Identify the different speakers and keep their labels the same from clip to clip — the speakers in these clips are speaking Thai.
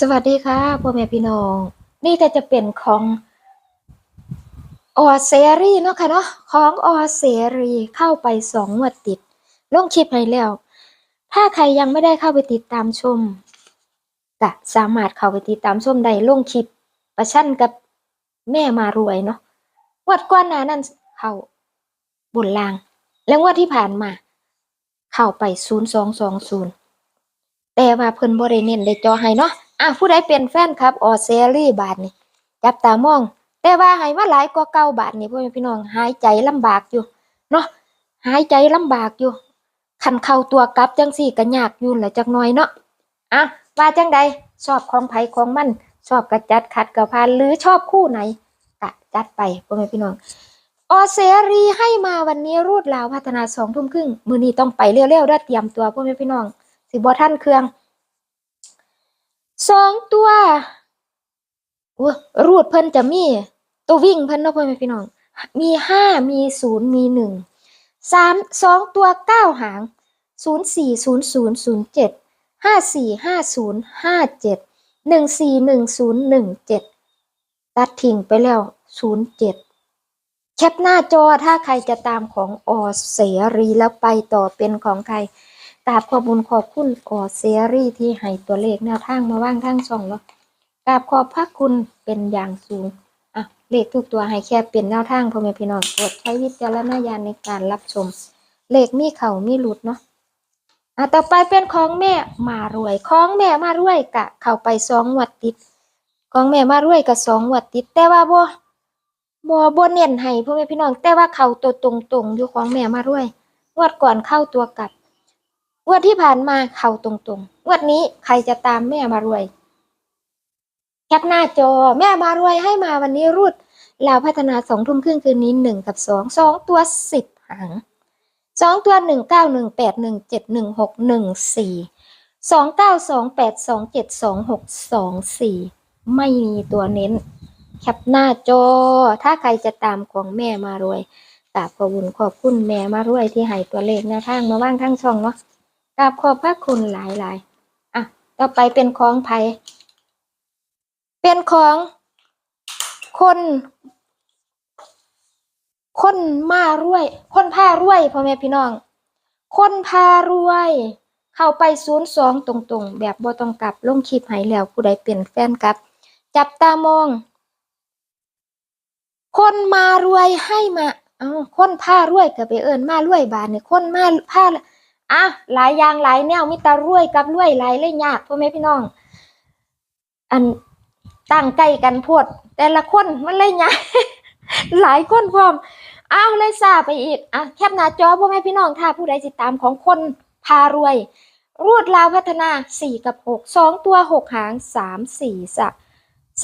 Speaker 1: สวัสดีค่ะพ่อแม่พี่น้อง นี่แต่จะเป็นของออเซรีเนาะค่ะเนาะของออเซรีเข้าไปสองงวดติด ลงคลิปให้แล้ว ถ้าใครยังไม่ได้เข้าไปติดตามชมก็สามารถเข้าไปติดตามชมได้ลงคลิป ประชันกับแม่มารวยเนาะงวดก่อนนานั้นเข้าบนลาง แล้วงวดที่ผ่านมา เข้าไปศูนย์สองสองศูนย์ แต่ว่าเพิ่นบ่ได้เน้นได้จอให้เนาะอะผู้ใดเป็นแฟนครับออเซรี่บาทนี่จับตามอง แต่ว่าให้มาหลายกว่าเก่าบาทนี่พ่อแม่พี่น้องหายใจลำบากอยู่เนาะหายใจลำบากอยู่คันเข้าตัวกลับจังสี่ก็ยากอยู่แหละจักหน่อยเนาะอะว่าจังใดชอบของไผของมันชอบกระจัดขัดกระพานหรือชอบคู่ไหนกะจัดไปพ่อแม่พี่น้องออเซรีให้มาวันนี้รูดลาวพัฒนาสองทุ่มครึ่งมือนี้ต้องไปเร็วๆเด้เตรียมตัวพ่อแม่พี่น้อง สิบ่ท่านเครื่องสองตัวอุ๊ยรูดเพิ่นจะมี ตัววิ่งเพิ่นเนาะพ่อแม่พี่น้อง มีห้ามีศูนย์มีหนึ่งสามสองตัวเก้าหางศูนย์สี่ศูนย์ศูนย์ศูนย์เจ็ดห้าสี่ห้าศูนย์ห้าเจ็ดหนึ่งสี่หนึ่งศูนย์หนึ่งเจ็ดตัดทิ้งไปแล้วศูนย์เจ็ดแคปหน้าจอถ้าใครจะตามของออเสรีแล้วไปต่อเป็นของใคร กราบขอบุญขอบคุณออเซรี่ที่ให้ตัวเลขแนวทางมาว่างทางช่องเนาะกราบขอบพระคุณเป็นอย่างสูงอะเลขทุกตัวให้แค่เป็นแนวทางพ่อแม่พี่น้องโปรดใช้วิจารณญาณในการรับชม เลขมีเข่ามีหลุดเนาะอะต่อไปเป็นของแม่มารวยของแม่มารวยกะ เข้าไปสองวัดติดของแม่มารวยกับสองวัดติด แต่ว่าบ่บ่บ่เน้นให้พ่อแม่พี่น้องแต่ว่าเข้าตัวตรงๆอยู่ของแม่มารวยงวดก่อนเข้าตัวกลับ งวดที่ผ่านมาเข้าตรงๆงวดนี้ใครจะตามแม่มารวย แคปหน้าจอแม่มารวยให้มาวันนี้รุดลาวพัฒนาสองทุ่มครึ่งคืนนี้หนึ่งกับสองสองตัวสิบหางสองตัวหนึ่งเก้าหนึ่งแปดหนึ่งเจ็ดหนึ่งหกหนึ่งสี่สองเก้าสองแปดสองเจ็ดสองหกสองสี่ไม่มีตัวเน้น แคปหน้าจอ ถ้าใครจะตามของแม่มารวยกราบขอบคุณขอบคุณแม่มารวยที่ให้ตัวเลขแนวทางมาว่างทั้งช่องเนาะ กราบขอบพระคุณหลายหลายๆอะ ต่อไปเป็นของไผเป็นของคน คนมารวย คนพารวยพ่อแม่พี่น้อง คนพารวย เข้าไปศูนย์สองตรงๆ แบบบ่ต้องกลับลงคลิปให้แล้วผู้ใดเป็นแฟนกับ จับตามอง คนมารวยให้มา เอาคนพารวยก็ไปเอิ้นมารวยบาดนี่คนมาพา อะหลายอย่างหลายแนวมีต่รวยกับรวยหลายเลยยากพ่อแม่พี่น้อง อันตั้งใจกันโพดแต่ละคนมันเลยยากหลายคนพร้อมอ้าวเลยซาไปอีกอะแคปหน้าจอพ่อแม่พี่น้องถ้าผู้ใดติดตามของคนพารวย รวดลาวพัฒนาสี่กับหกสองตัวหกหางสามสี่สะ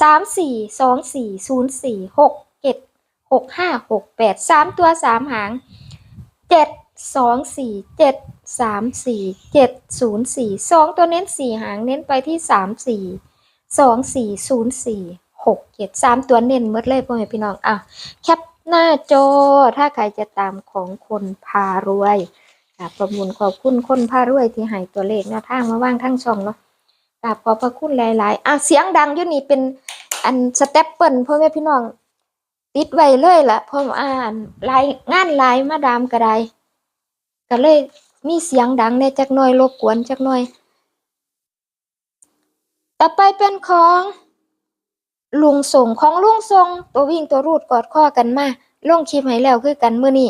Speaker 1: สามสี่สองสี่ศูนย์สี่หกเจ็ดหกห้าหกแปดสามตัวสามหางเจ็ด สองสี่เจ็ดสามสี่เจ็ดศูนย์สี่สองตัวเน้นสี่หางเน้นไปที่สามสี่สองสี่ศูนย์สี่หกเจ็ดสามตัวเน้นหมดเลยพ่อแม่พี่น้องอะแคปหน้าจอถ้าใครจะตามของคนพารวยกราบประมูลขอบคุณคนพารวยที่ให้ตัวเลขแนวทางมาว่างทั้งช่องเนาะกราบขอบพระคุณหลาย ๆ อะเสียงดังยู่นี่เป็นอันสเต็ปเปิลพ่อแม่พี่น้องติดไว้เลยล่ะเพราะว่าอ่านหลายงานหลายมาดามก็ได ก็เลยมีเสียงดังในจักหน่อยรบกวนจักหน่อย ต่อไปเป็นของลุงส่งของลุงส่งตัววิ่งตัวรูดกอดข้อกันมาลงคลิปให้แล้วคือกันเมื้อนี้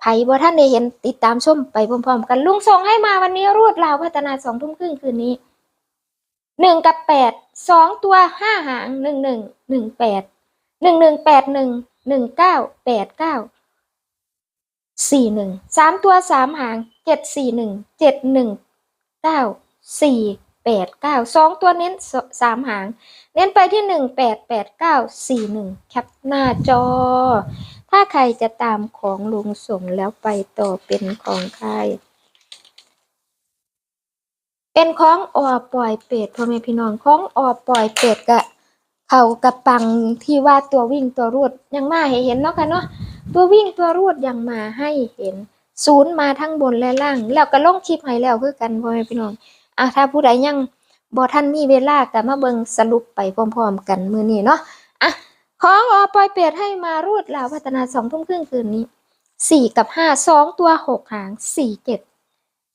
Speaker 1: ไผบ่ท่านได้เห็นติดตามชมไปพร้อมๆกันลุงส่งให้มาวันนี้รูดลาวพัฒนาสองทุ่มครึ่งคืนนี้หนึ่งกับแปดสองตัวห้าหางหนึ่งหนึ่งหนึ่งแปดหนึ่งหนึ่งแปดหนึ่งหนึ่งเก้าแปดเก้า สี่หนึ่งสามตัวสามหางเจ็ดสี่หนึ่งเจ็ดหนึ่งเก้าสี่แปดเก้าสองตัวเน้นสามหาง เน้นไปที่หนึ่งแปดแปดเก้าสี่หนึ่งแคปหน้าจอ ถ้าใครจะตามของลุงส่งแล้วไปต่อเป็นของใคร เป็นของออปล่อยเป็ดพ่อแม่พี่น้องของออปล่อยเป็ดกะเขากระปังที่ว่าตัววิ่งตัวรูดยังมาให้เห็นเนาะค่ะเนาะ ตัววิ่งตัวรูดยังมาให้เห็นศูนย์มาทั้งบนและล่าง แล้วก็ลงคลิปให้แล้วคือกันพ่อแม่พี่น้องอะถ้าผู้ใดยังบ่ทันมีเวลาก็มาเบิ่งสรุปไปพร้อมๆ กันมื้อนี้เนาะอะของอปอยเป็ดให้มารูดลาวพัฒนาสองทุ่มครึ่งคืนนี้สี่กับห้าสองตัวหกหางสี่เจ็ด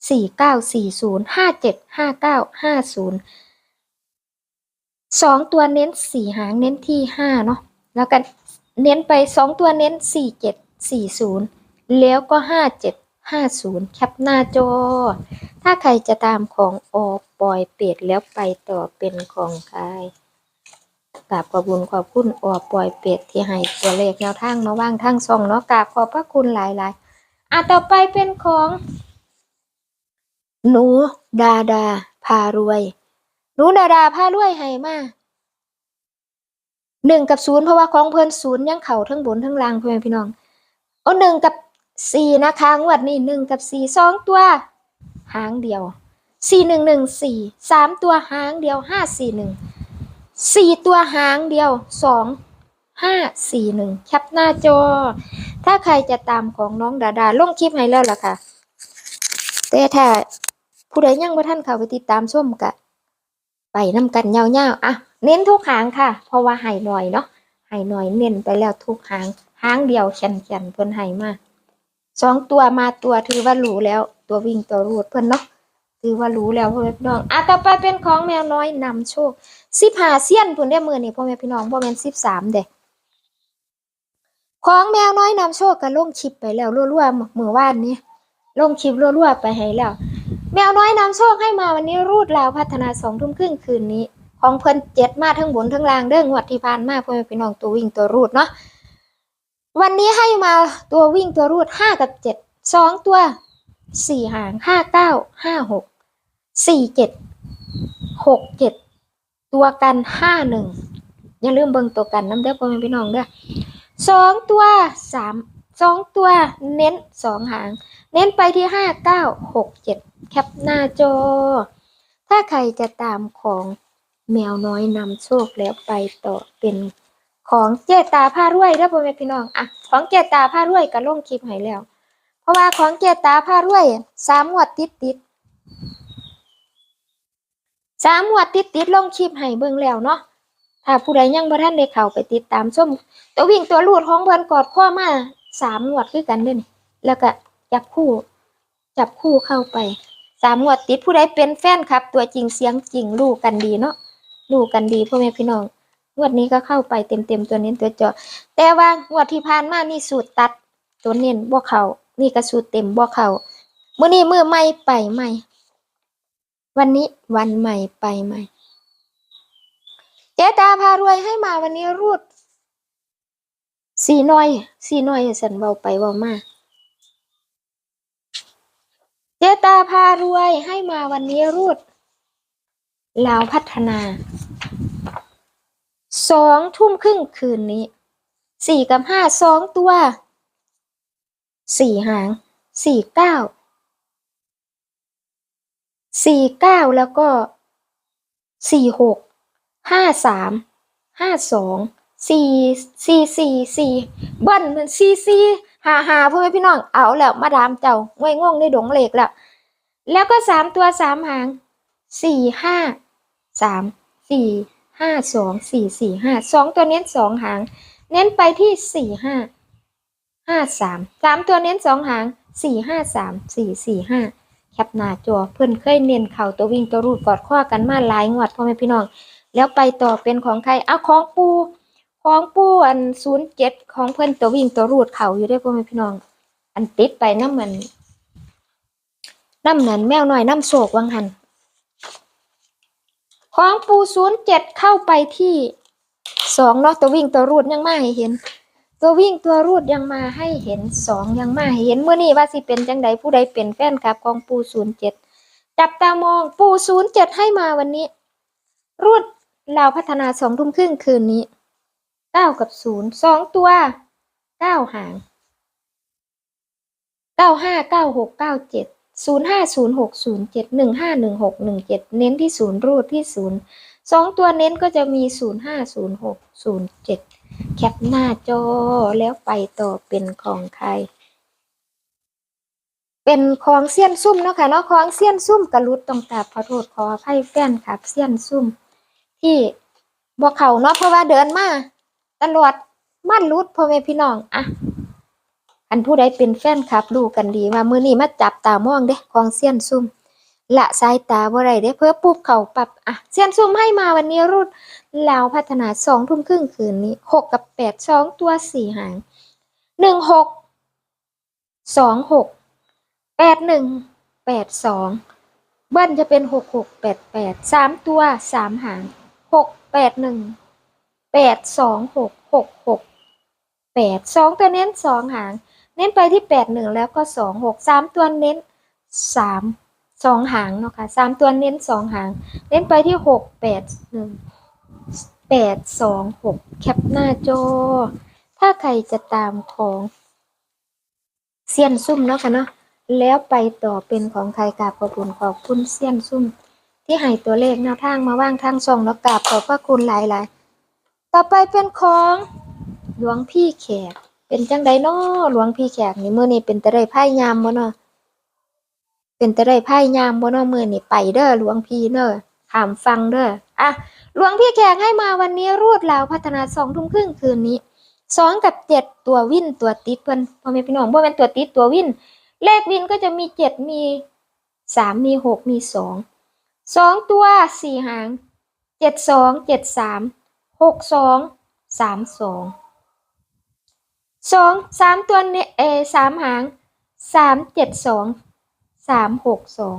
Speaker 1: สี่เก้าสี่ศูนย์ห้าเจ็ดห้าเก้าห้าศูนย์สองตัวเน้นสี่หางเน้นที่ห้าเนาะแล้วก็ เน้นไปสองตัวเน้นสี่เจ็ดสี่ศูนย์แล้วก็ห้าเจ็ดห้าศูนย์แคปหน้าจอ ถ้าใครจะตามของอปอยเป็ดแล้วไปต่อเป็นของใครกราบขอบคุณขอบคุณอปอยเป็ดที่ให้ตัวเลขแนวทางมาว่างทางช่องเนาะกราบขอบพระคุณหลายๆอะต่อไปเป็นของ หนูดาดาพารวย หนูดาดาพารวยให้มา หนึ่งกับศูนย์เพราะว่าของเพิ่นศูนย์ยังเข่าทั้งบนทั้งล่างพ่อแม่พี่น้องเอาหนึ่งกับสี่นะคะงวดนี้หนึ่งกับสี่สองตัวหางเดียวสี่หนึ่งหนึ่งสี่สามตัวหางเดียวห้าสี่หนึ่งสี่ตัวหางเดียวสองห้าสี่หนึ่งแคปหน้าจอ ถ้าใครจะตามของน้องดาดาลงคลิปให้แล้วล่ะค่ะ แต่ถ้าผู้ใดยังบ่ท่านเข้าไปติดตามชมกะ ไปนำกันยาวๆอะ เน้นทุกหางค่ะ เพราะว่าให้หน่อยเนาะให้หน่อยเน้นไปแล้วทุกหางหางเดียวแข็งๆเพิ่นให้มาสองตัวมาตัวถือว่ารู้แล้ว ตัววิ่งตัวรูดเพิ่นเนาะถือว่ารู้แล้วพ่อแม่พี่น้องอะต่อไปเป็นของแมวน้อยนำโชคสิบหาเซียนพุ่นได้มือนี่พ่อแม่พี่น้องบ่แม่นสิบสามเด้ของแมวน้อยนำโชคก็ลงคลิปไปแล้วรั่วๆเมื่อวานนี้ลงคลิปรั่วๆไปให้แล้ว แมวน้อยนำโชคให้มาวันนี้รูดลาวพัฒนาสองทุ่มครึ่งคืนนี้ ของเพิ่นเจ็ดมาทั้งบนทั้งล่างเด้องวดที่ผ่านมาพ่อแม่พี่น้องตัววิ่งตัวรูดเนาะวันนี้ให้มาตัววิ่งตัวรูดห้ากับเจ็ดสองตัวสี่หางห้าเก้าห้าหกสี่เจ็ดหกเจ็ดตัวกันห้าหนึ่งอย่าลืมเบิ่งตัวกันน้ำเด้อพ่อแม่พี่น้องเด้อสองตัวสามสองตัวเน้นสองหาง เน้นไปที่ห้าเก้าหกเจ็ดแคปหน้าจอ ถ้าใครจะตามของ แมวน้อยนำโชคแล้วไปต่อเป็นของเจตาผ้ารวยเด้อพ่อแม่พี่น้องอะของเจตาผ้ารวยก็ลงคลิปให้แล้ว เพราะว่าของเจตาผ้ารวยสามงวดติดติดสามงวดติดติดลงคลิปให้เบิ่งแล้วเนาะถ้าผู้ใดยังบ่ทันได้เข้าไปติดตามชมตัววิ่งตัวลูดของเพิ่นกอดข้อมาสามงวดคือกันเด้นแล้วก็จับคู่จับคู่เข้าไปสามงวดติดผู้ใดเป็นแฟนครับ ตัวจริงเสียงจริงรู้กันดีเนาะ รู้กันดีพ่อแม่พี่น้องงวดนี้ก็เข้าไปเต็มเต็มตัวเน้นตัวเจาะแต่ว่างวดที่ผ่านมานี่สูตรตัดตัวเน้นบ่เขานี่ก็สูตรเต็มบ่เข้ามื้อนี้มื้อใหม่ไปใหม่ วันนี้วันใหม่ไปใหม่เจ๊ตาพารวยให้มาวันนี้รูดสีน้อยสีน้อยสันเบาไปเบามาเจตาพารวยให้มาวันนี้รูด ลาวพัฒนาสองทุ่มครึ่งคืนนี้สี่กับห้าสองตัวสี่หางสี่เก้าสี่เก้าแล้วก็สี่หกห้าสามห้าสองสี่สี่สี่สี่เบิ้ลมันสี่สี่หาหาพ่อแม่พี่น้องเอาแล้วมาดามเจ้าง่วยง่วงในดงเหล็กแล้ว แล้วก็สามตัวสามหางสี่ห้า สามสี่ห้าสองสี่สี่ห้าสองตัวเน้นสองหาง เน้นไปที่สี่ห้าห้าสามสามตัวเน้นสองหางสี่ห้าสามสี่สี่ห้าแคปหน้าจอเพื่อนเคยเน้นเข่าตัววิ่งตัวรูดกอดข้อกันมาหลายงวดพ่อแม่พี่น้อง แล้วไปต่อเป็นของใครเอาของปูของปูอันศูนย์เจ็ดของเพื่อนตัววิ่งตัวรูดเข่าอยู่ได้พ่อแม่พี่น้อง อันติดไปน้ำมันน้ำนั้นแมวหน่อยน้ำโศกวังหัน ของปูศูนย์เจ็ดเข้าไปที่สองเนาะตัววิ่งตัวรูดยังมาให้เห็น ตัววิ่งตัวรูดยังมาให้เห็นสองยังมาให้เห็นเมื่อนี้ว่าสิเป็นจังใดผู้ใดเป็นแฟนคลับของปูศูนย์เจ็ดจับตามองปูศูนย์เจ็ดให้มาวันนี้ รูดเราวพัฒนาสองทุ่มครึ่งคืนนี้เก้ากับศูนย์สองตัวเก้าหางเก้าห้าเก้าหกเก้าเจ็ด ศูนย์ห้าศูนย์หกศูนย์เจ็ดหนึ่งห้าหนึ่งหกหนึ่งเจ็ดเน้นที่ศูนย์รูดที่ศูนย์สองตัวเน้นก็จะมีศูนย์ห้าศูนย์หกศูนย์เจ็ดแคปหน้าจอแล้วไปต่อเป็นของใคร เป็นของเสี้ยนซุ่มเนาะค่ะเนาะของเสี้ยนซุ่มกระลุดต้องกราบขอโทษขออภัยแฟนครับเสี้ยนซุ่ม ที่บ่เขาเนาะเพราะว่าเดินมาตลอดมันรุดพ่อแม่พี่น้องอะ อันผู้ใดเป็นแฟนคลับรู้กันดีว่ามือนี้มาจับตามองเด้ของเสี้ยนซุ่มละสายตาบ่ได้เด้เพิ่อปุ๊บเขาปรับอะเสี้ยนซุ่มให้มาวันนี้รุดแล้วพัฒนาสองทุ่มครึ่งคืนนี้หกกับแปดสองตัวสี่หางหนึ่งหกสองหกแปดหนึ่งแปดสองเบิ้ลจะเป็นหกหกแปดแปดสามตัวสามหางหกแปดหนึ่งแปดสองหกหกหกแปดสองตัวเน้นสองหาง เน้นไปที่แปดหนึ่งแล้วก็สองหกสามตัวเน้นสามสองหางเนาะค่ะสามตัวเน้นสองหาง เน้นไปที่หกแปดหนึ่งแปดสองหกแคปหน้าจอ ถ้าใครจะตามของเซียนซุ่มเนาะค่ะเนาะแล้วไปต่อเป็นของใครกราบขอบคุณขอบคุณเซียนซุ่ม ที่ให้ตัวเลขแนวทางมาว่างทางช่องแล้วกราบขอบพระคุณหลายๆ ต่อไปเป็นของหลวงพี่แขก เป็นจังไดน้อหลวงพี่แขกนี่มื้อนี้เป็นตะไดไพ่ยามบ่เนาะเป็นตะไดไพ่ยามบ่เนาะมื้อนี้ไปเด้อหลวงพี่เด้อถามฟังเด้ออะหลวงพี่แขกให้มาวันนี้รวดลาวพัฒนาสองทุ่มครึ่งคืนนี้สองกับเจ็ดตัววินตัวติดเพิ่นพ่อแม่พี่น้องบ่แม่นตัวติดตัววิน เลขวินก็จะมีเจ็ดมีสามมีหกมีสองสองตัวสี่หางเจ็ดสองเจ็ดสามหกสองสามสอง สองสามตัวเนี่ยเอสามหางสามเจ็ดสองสามหกสอง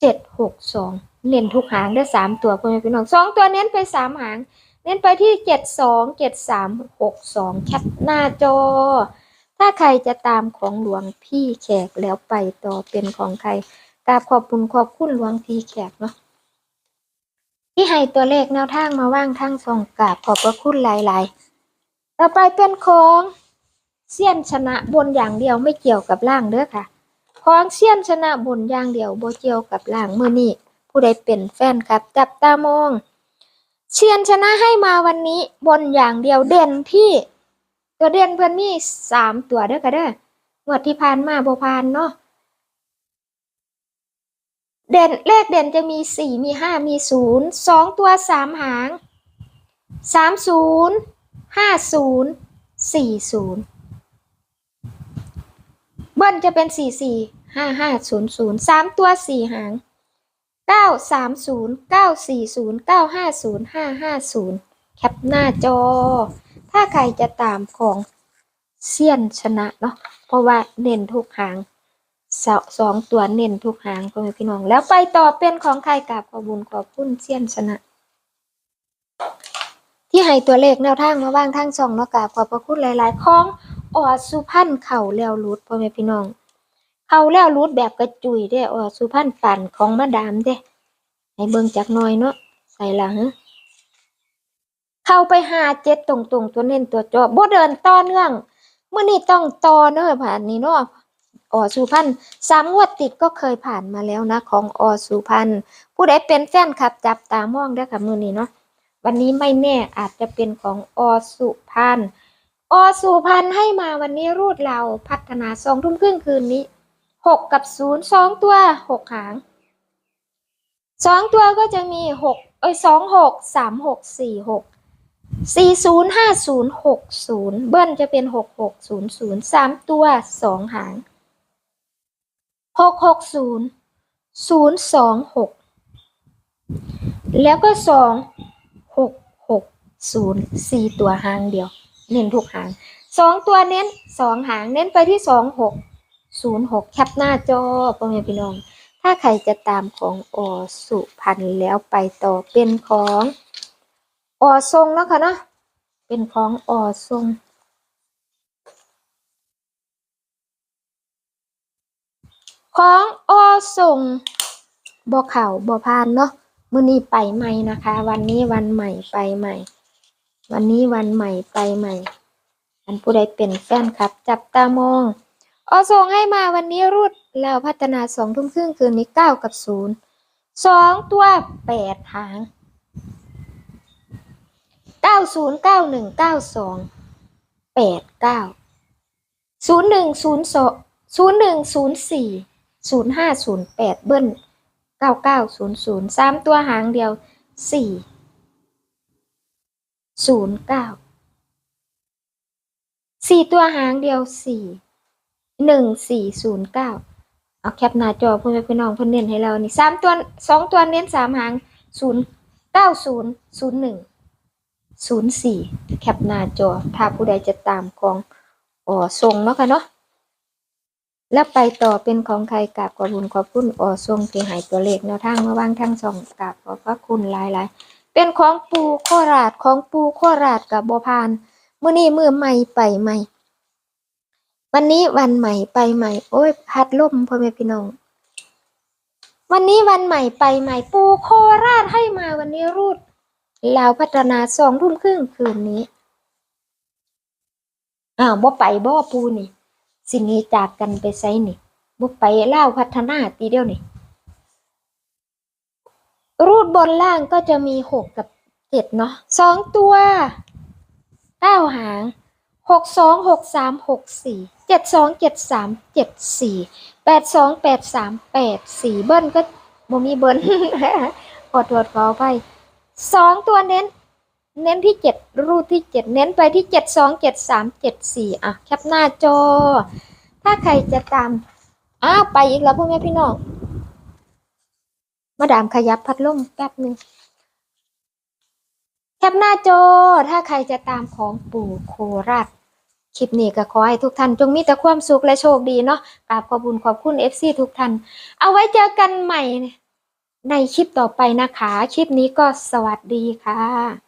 Speaker 1: เจ็ดหกสองเน้นทุกหางได้สามตัวพ่อแม่พี่น้องสองตัวเน้นไปสามหาง เน้นไปที่เจ็ดสองเจ็ดสามหกสองแคปหน้าจอ ถ้าใครจะตามของหลวงพี่แขกแล้วไปต่อเป็นของใครกราบขอบคุณขอบคุณหลวงพี่แขกเนาะที่ให้ตัวเลขแนวทางมาว่างทางส่งกราบขอบพระคุณหลาย ๆ ต่อไปเป็นของเสี้ยนชนะบนอย่างเดียวไม่เกี่ยวกับล่างเด้อค่ะของเสี้ยนชนะบนอย่างเดียวบ่เกี่ยวกับล่างมือนี้ผู้ใดเป็นแฟนครับจับตามองเชียนชนะให้มาวันนี้บนอย่างเดียวเด่นที่ ตัวเด่นเพื่อนมีสามตัวเด้อค่ะเด้องวดที่ผ่านมาโบ่ผ่านเนาะเด่นเลขเด่นจะมีสี่มีห้ามีศูนย์สองตัวสามหางสามศูนย์ ห้าศูนย์สี่ศูนย์เบิ้ลจะเป็นสี่สี่ห้าห้าศูนย์ศูนย์สามตัวสี่หางเก้าสามศูนย์เก้าสี่ศูนย์เก้าห้าศูนย์ห้าห้าศูนย์แคปหน้าจอ ถ้าใครจะตามของเซียนชนะเนาะเพราะว่าเน้นทุกหางสอสองตัวเน้นทุกหางพ่อแม่พี่น้อง แล้วไปต่อเป็นของใครกับขอบุญขอบคุณเซียนชนะ ที่ให้ตัวเลขแนวทางมาว่างทางช่องเนาะกราบขอบพระคุณหลาย ๆ ของออดสุพรรณเข่าแล้วรูดพ่อแม่พี่น้อง เข่าแล้วรูดแบบกระจุยเด้ออดสุพรรณปั่นของมาดามเด้ให้เบิ่งจักหน่อยเนาะใส่ละฮะเข้าไปหาเจ็ดตรงๆตัวเน้นตัวจอบ่เดินต่อเนื่องเมื่อนี้ต้องต่อเนอะผ่านนี้เนาะอสุพรรณสามงวดติดก็เคยผ่านมาแล้วนะ ของอสุพรรณผู้ใดเป็นแฟนคลับจับตามองเด้อค่ะมื้อนี้เนาะ วันนี้ไม่แน่อาจจะเป็นของอสุพันอสุพันให้มาวันนี้รูดเราพัฒนาสองทุ่มครึ่งคืนนี้หกกับศูนย์สองตัวหกหางสองตัวก็จะมีหกเอ้ยสองหกสามหกสี่หกสี่ศูนย์ห้าศูนย์หกศูนย์เบิ้ลจะเป็นหกหกศูนย์ศูนย์สามตัวสองหางหกหกศูนย์ศูนย์สองหกแล้วก็สอง หกหกศูนย์สี่ตัวหางเดียว เน้นทุกหางสองตัวเน้นสองหางเน้นไปที่สองหกศูนย์หกแคปหน้าจอพ่อแม่พี่น้อง ถ้าใครจะตามของอสุพันธ์แล้วไปต่อเป็นของอทรงนะคะเนาะเป็นของอทรงของอส่งบ่เข่าบ่พานเนาะ มื้อนี้ไปใหม่นะคะ วันนี้วันใหม่ไปใหม่ วันนี้วันใหม่ไปใหม่ อันผู้ใดเป็นแฟนคลับ จับตามองอส่งให้มาวันนี้รุดแล้วพัฒนาสองทุ่มครึ่งคืนนี้เก้ากับศูนย์สองตัวแปดหางเก้าศูนย์เก้าหนึ่งเก้าสองแปดเก้าศูนย์หนึ่งศูนย์สองศูนย์หนึ่งศูนย์สี่ศูนย์ห้าศูนย์แปดเบิ้ล ก้าเก้าศูนย์ศูนย์สามตัวหางเดียวสี่ศูนย์เก้าสี่ตัวหางเดียวสี่หนึ่งสี่ศูนย์เก้าเอาแคปหน้าจอเพื่อนพี่น้องเพื่อนเน้นให้เรานี่สามตัวสองตัวเน้นสามหางศูนย์เก้าศูนย์ศูนย์หนึ่งศูนย์สี่แคปหน้าจอ ถ้าผู้ใดจะตามของอ๋อทรงเนาะค่ะเนาะ แล้วไปต่อเป็นของใครกราบขอบคุณขอบคุณอ๋อทรงที่ให้ตัวเลขแนวทางมาวางทั้งสองกราบขอบพระคุณหลายๆ เป็นของปูโคราชของปูโคราชกับบพานมื้อนี้มือใหม่ไปใหม่ วันนี้วันใหม่ไปใหม่ โอ้ยพัดลมพ่อแม่พี่น้อง วันนี้วันใหม่ไปใหม่ ปูโคราชให้มาวันนี้รูดลาวพัฒนาสองทุ่มครึ่งคืนนี้อ้าวบ่ไปบ่ปูนี่ สินี้จากกันไปไสนี่บ่ไปเล่าพัฒนาตีเดียวนี่ รูดบนล่างก็จะมีหกกับเจ็ดเนาะสองตัวเก้าหางหกสองหกสามหกสี่เจ็ดสองเจ็ดสามเจ็ดสี่แปดสองแปดสามแปดสี่เบิ้ลก็บ่มีเบิ้ลอโทษขออภัยสองตัวเน้น เน้นที่เจ็ดรูดที่เจ็ดเน้นไปที่เจ็ดสองเจ็ดสามเจ็ดสี่อะแคปหน้าจอ ถ้าใครจะตามอ้าวไปอีกแล้วพ่อแม่พี่น้องมาดามขยับพัดลมแป๊บหนึ่งแคปหน้าจอ ถ้าใครจะตามของปู่โคราชคลิปนี้ก็ขอให้ทุกท่านจงมีแต่ความสุขและโชคดีเนาะกราบขอบุญขอบคุณ FC ทุกท่าน เอาไว้เจอกันใหม่ในคลิปต่อไปนะคะ คลิปนี้ก็สวัสดีค่ะ